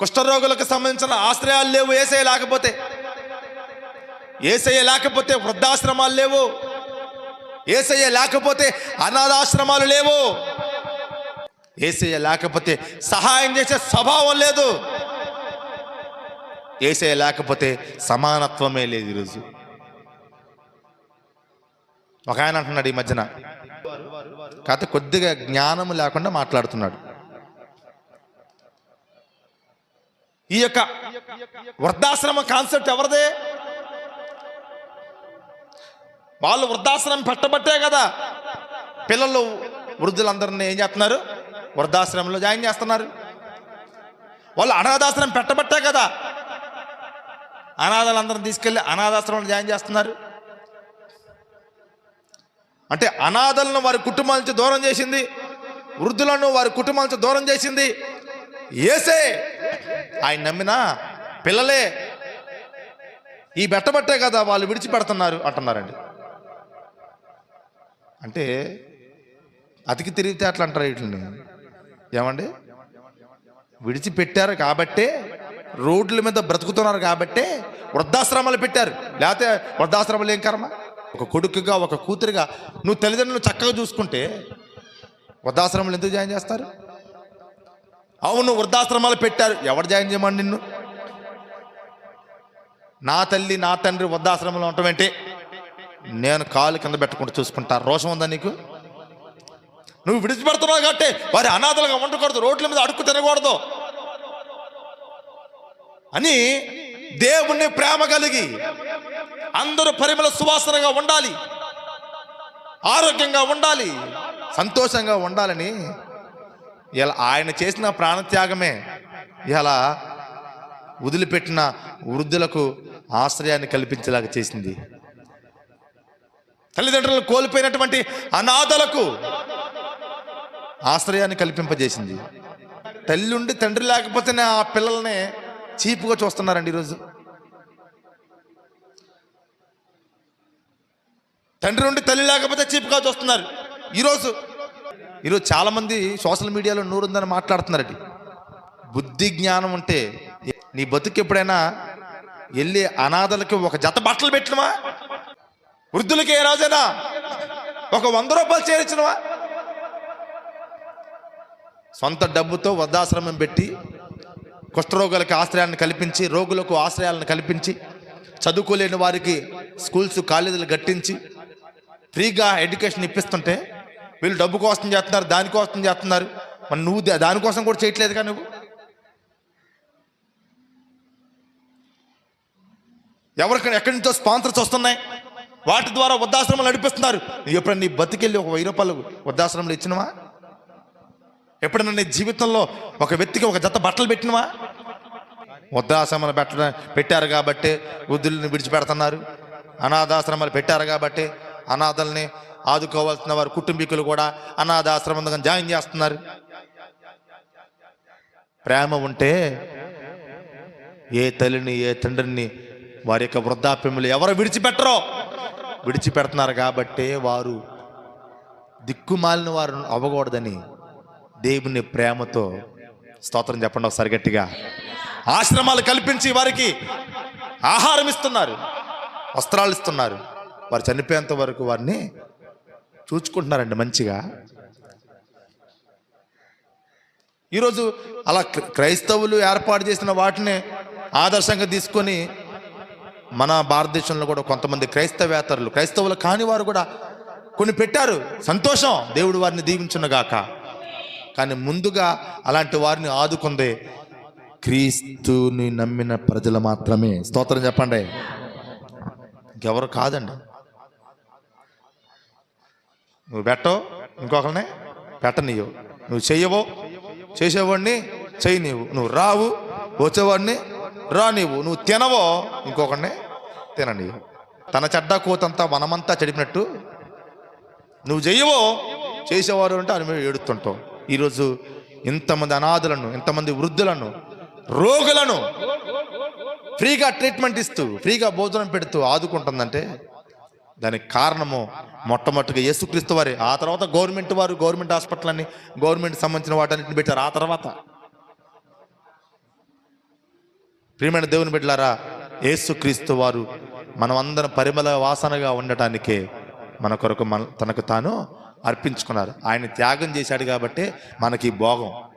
కుష్ఠరోగులకు సంబంధించిన ఆశ్రయాలు లేవు ఏసయ్య లేకపోతే. ఏసయ్య లేకపోతే వృద్ధాశ్రమాలు లేవు. ఏసయ్య లేకపోతే అనాథాశ్రమాలు లేవు. ఏసయ్య లేకపోతే సహాయం చేసే స్వభావం లేదు. ఏసయ్య లేకపోతే సమానత్వమే లేదు ఈరోజు. ఒక ఆయన అంటున్నాడు ఈ మధ్యన. కాకపోతే కొద్దిగా జ్ఞానం లేకుండా మాట్లాడుతున్నాడు. ఈ యొక్క వృద్ధాశ్రమ కాన్సెప్ట్ ఎవరిదే? వాళ్ళు వృద్ధాశ్రమం పెట్టబట్టే కదా. పిల్లలు వృద్ధులందరినీ ఏం చేస్తున్నారు? వృద్ధాశ్రమంలో జాయిన్ చేస్తున్నారు. వాళ్ళు అనాథాశ్రమం పెట్టబట్టే కదా. అనాథలందరిని తీసుకెళ్ళి అనాథాశ్రమంలో జాయిన్ చేస్తున్నారు. అంటే అనాథలను వారి కుటుంబాల నుంచి దూరం చేసింది వృద్ధులను వారి కుటుంబాల నుంచి దూరం చేసింది. ఏసే ఆయన నమ్మినా? పిల్లలే ఈ బెట్టబట్టే కదా వాళ్ళు విడిచిపెడుతున్నారు అంటున్నారండి. అంటే అతికి తిరిగితే అట్లా అంటారు వీటిని? ఏమండి? విడిచిపెట్టారు కాబట్టే రోడ్ల మీద బ్రతుకుతున్నారు కాబట్టే వృద్ధాశ్రమాలు పెట్టారు. లేకపోతే వృద్ధాశ్రమాలు ఏం కర్మ? ఒక కొడుకుగా ఒక కూతురుగా నువ్వు తల్లిదండ్రులు చక్కగా చూసుకుంటే వృద్ధాశ్రమాలు ఎందుకు జాయిన్ చేస్తారు? అవును వృద్ధాశ్రమాలు పెట్టారు. ఎవరు జాయిన్ చేయమని నిన్ను? నా తల్లి నా తండ్రి వృద్ధాశ్రమంలో ఉండటమేంటి? నేను కాలు కింద పెట్టుకుంటూ చూసుకుంటా. రోషం ఉందా నీకు? నువ్వు విడిచిపెడుతున్నావు కాబట్టి వారి అనాథలుగా ఉండకూడదు. రోడ్ల మీద అడుక్కు తినకూడదు. అని దేవుణ్ణి ప్రేమ కలిగి అందరూ పరిమళ సువాసనగా ఉండాలి. ఆరోగ్యంగా ఉండాలి. సంతోషంగా ఉండాలని ఇలా ఆయన చేసిన ప్రాణత్యాగమే ఇలా వదిలిపెట్టిన వృద్ధులకు ఆశ్రయాన్ని కల్పించేలాగా చేసింది. తల్లిదండ్రులను కోల్పోయినటువంటి అనాథలకు ఆశ్రయాన్ని కల్పింపజేసింది. తల్లి ఉండి తండ్రి లేకపోతేనే ఆ పిల్లల్ని చీపుగా చూస్తున్నారండి ఈరోజు. తండ్రి నుండి తల్లి లేకపోతే చీపుగా చూస్తున్నారు. ఈరోజు ఈరోజు చాలామంది సోషల్ మీడియాలో నూరుందని మాట్లాడుతున్నారండి బుద్ధి జ్ఞానం ఉంటే నీ బతుకు ఎప్పుడైనా వెళ్ళి అనాథలకి ఒక జత బట్టలు పెట్టినవా? వృద్ధులకి ఏ రోజైనా ఒక వంద రూపాయలు చేరించినవా సొంత డబ్బుతో వృద్ధాశ్రమం పెట్టి కుష్ఠరోగులకు ఆశ్రయాన్ని కల్పించి రోగులకు ఆశ్రయాలను కల్పించి చదువుకోలేని వారికి స్కూల్స్ కాలేజీలు కట్టించి ఫ్రీగా ఎడ్యుకేషన్ ఇప్పిస్తుంటే వీళ్ళు డబ్బు కోసం చేస్తున్నారు దానికోసం చేస్తున్నారు. మరి నువ్వు దానికోసం కూడా చేయట్లేదుగా నువ్వు? ఎవరికి ఎక్కడి నుంచో స్పాన్సర్స్ వస్తున్నాయి. వాటి ద్వారా వృద్ధాశ్రమాలు నడిపిస్తున్నారు. ఎప్పుడన్నా ఎప్పుడైనా నీ బతికెళ్ళి ఒక వెయ్యి రూపాయలు వృద్ధాశ్రమంలో ఇచ్చినవా? ఎప్పుడైనా నీ జీవితంలో ఒక వ్యక్తికి ఒక జత బట్టలు పెట్టినవా? వృద్ధాశ్రమాలు పెట్ట పెట్టారు కాబట్టి వృద్ధుల్ని విడిచిపెడుతున్నారు. అనాథాశ్రమాలు పెట్టారు కాబట్టి అనాథల్ని ఆదుకోవాల్సిన వారి కుటుంబీకులు కూడా అనాథాశ్రమంగా జాయిన్ చేస్తున్నారు. ప్రేమ ఉంటే ఏ తల్లిని ఏ తండ్రిని వారి యొక్క వృద్ధాప్యములు ఎవరు విడిచిపెట్టరో విడిచిపెడుతున్నారు కాబట్టే వారు దిక్కుమాలిన వారు అవ్వకూడదని దేవుని ప్రేమతో స్తోత్రం చెప్పండి ఒకసారి గట్టిగా. ఆశ్రమాలు కల్పించి వారికి ఆహారం ఇస్తున్నారు వస్త్రాలు ఇస్తున్నారు. వారు చనిపోయేంత వరకు వారిని చూచుకుంటున్నారండి మంచిగా. ఈరోజు అలా క్రైస్తవులు ఏర్పాటు చేసిన వాటిని ఆదర్శంగా తీసుకొని మన భారతదేశంలో కూడా కొంతమంది క్రైస్తవేతరులు క్రైస్తవులు కాని వారు కూడా కొన్ని పెట్టారు. సంతోషం దేవుడు వారిని దీవించునుగాక. కానీ ముందుగా అలాంటి వారిని ఆదుకుందే క్రీస్తుని నమ్మిన ప్రజలు మాత్రమే. స్తోత్రం చెప్పండి. ఇంకెవరు కాదండి. నువ్వు పెట్టవు ఇంకొకరిని పెట్టనీయవు. నువ్వు చెయ్యవో చేసేవాడిని చెయ్యి నీవు నువ్వు రావు వచ్చేవాడిని రా నీవు నువ్వు తినవో ఇంకొకరిని తిననీవు తన చెడ్డ కోతంతా మనమంతా చెడిపినట్టు నువ్వు చెయ్యవో చేసేవారు అంటే అని మీద ఏడుతుంటావు ఈరోజు ఇంతమంది అనాథులను ఇంతమంది వృద్ధులను రోగులను ఫ్రీగా ట్రీట్మెంట్ ఇస్తూ ఫ్రీగా భోజనం పెడుతూ ఆదుకుంటుందంటే దానికి కారణము మొట్టమొదటిగా యేసుక్రీస్తు వారి. ఆ తర్వాత గవర్నమెంట్ వారు గవర్నమెంట్ హాస్పిటల్ అని గవర్నమెంట్ సంబంధించిన వాటన్నిటిని పెట్టారు. ఆ తర్వాత ప్రియమైన దేవుని బిడ్డలారా యేసుక్రీస్తు వారు మనమందరం పరిమళ వాసనగా ఉండటానికే మన కొరకు మన తనకు తాను అర్పించుకున్నారు. ఆయన త్యాగం చేశాడు కాబట్టి మనకి ఈ భోగం.